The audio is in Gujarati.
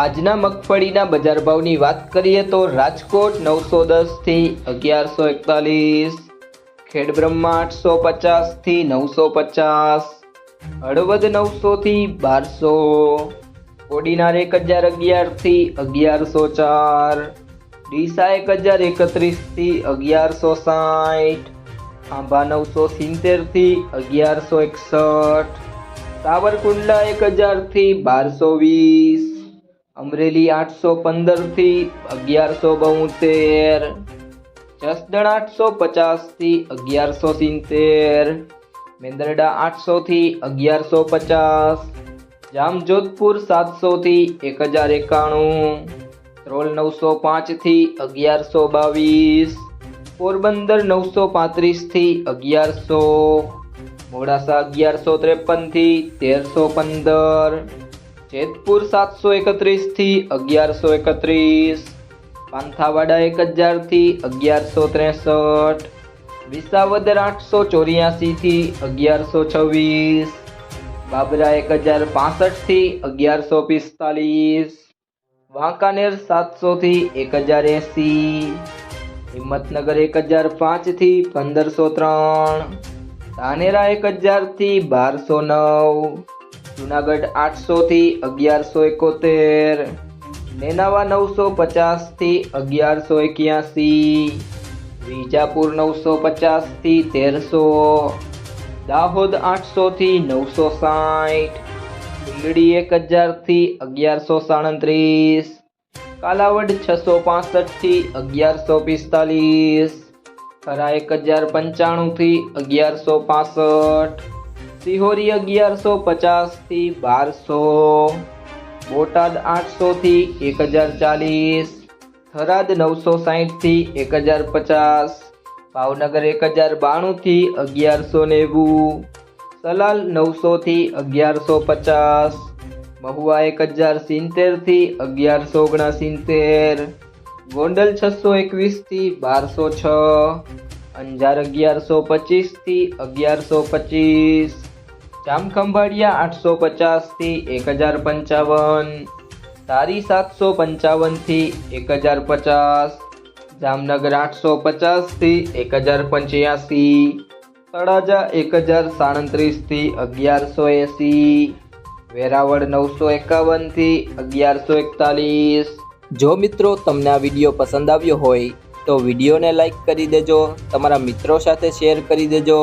આજના મગફળીના બજાર ભાવની વાત કરીએ તો રાજકોટ નવસો દસથી અગિયારસો એકતાલીસ ખેડબ્રહ્મા આઠસો પચાસથી નવસો પચાસ, હળવદ નવસોથી બારસો, કોડીનાર એક હજાર અગિયારથી અગિયારસો ચાર, ડીસા એક હજાર એકત્રીસથી અગિયારસો સાઠ, આંબા નવસો સિત્તેરથી અગિયારસો એકસઠ, સાવરકુંડલા એક હજારથી બારસો વીસ અમરેલી આઠસો પંદરથી અગિયારસો બોતેર, જસદણ આઠસો પચાસથી અગિયારસો સિત્તેર, મેંદરડા આઠસોથી અગિયારસો પચાસ, જામજોધપુર સાતસોથી એક હજાર એકાણું ત્રોલ નવસો પાંચથી અગિયારસો બાવીસ, પોરબંદર નવસો પાંત્રીસથી અગિયારસો, મોડાસા અગિયારસો ત્રેપનથી તેરસો પંદર જેતપુર સાતસો એકત્રીસથી અગિયારસો એકત્રીસ, પાંથાવાડા એક હજારથી અગિયારસો ત્રેસઠ, વિસાવદર આઠસો ચોર્યાસીથી અગિયારસો છવ્વીસ, બાબરા એક હજાર પાસઠથી અગિયારસો પિસ્તાલીસ, વાંકાનેર સાતસોથી એક હજાર એંસી, હિંમતનગર એક હજાર પાંચથી પંદરસો ત્રણ, ધાનેરા એક હજારથી બારસો નવ જુનાગઢ આઠસોથી અગિયારસો એકોતેર, નેનાવા નવસો પચાસથી અગિયારસો એક્યાસી, વિજાપુર નવસો પચાસથી તેરસો, દાહોદ આઠસોથી નવસો સાઠ ડુંગળી એક હજારથી અગિયારસો સાડત્રીસ, કાલાવડ છસો પાસઠથી અગિયારસો પિસ્તાલીસ ખરા એક હજાર પંચાણુંથી અગિયારસો પાસઠ સિહોરી અગિયારસો પચાસથી બારસો, બોટાદ આઠસોથી એક હજાર ચાલીસ, થરાદ નવસો સાહીઠથી એક હજાર પચાસ, ભાવનગર એક હજાર બાણુંથી અગિયારસો નેવું, સલાલ નવસોથી અગિયારસો પચાસ, મહુવા એક હજાર સિત્તેરથી અગિયારસો ઓગણસિત્તેર, ગોંડલ છસો એકવીસથી બારસો છ, અંજાર અગિયારસો પચીસથી અગિયારસો પચીસ જામખંભાળિયા આઠસો પચાસથી એક હજાર પંચાવન. તારી સાતસો પંચાવનથી એક હજાર પચાસ. જામનગર આઠસો પચાસથી એક હજાર પંચ્યાસી. તળાજા એક હજાર સાડત્રીસથી અગિયારસો એંસી. વેરાવળ નવસો એકાવનથી અગિયારસો એકતાલીસ. જો મિત્રો તમને આ વીડિયો પસંદ આવ્યો હોય તો વિડીયોને લાઈક કરી દેજો, તમારા મિત્રો સાથે શેર કરી દેજો.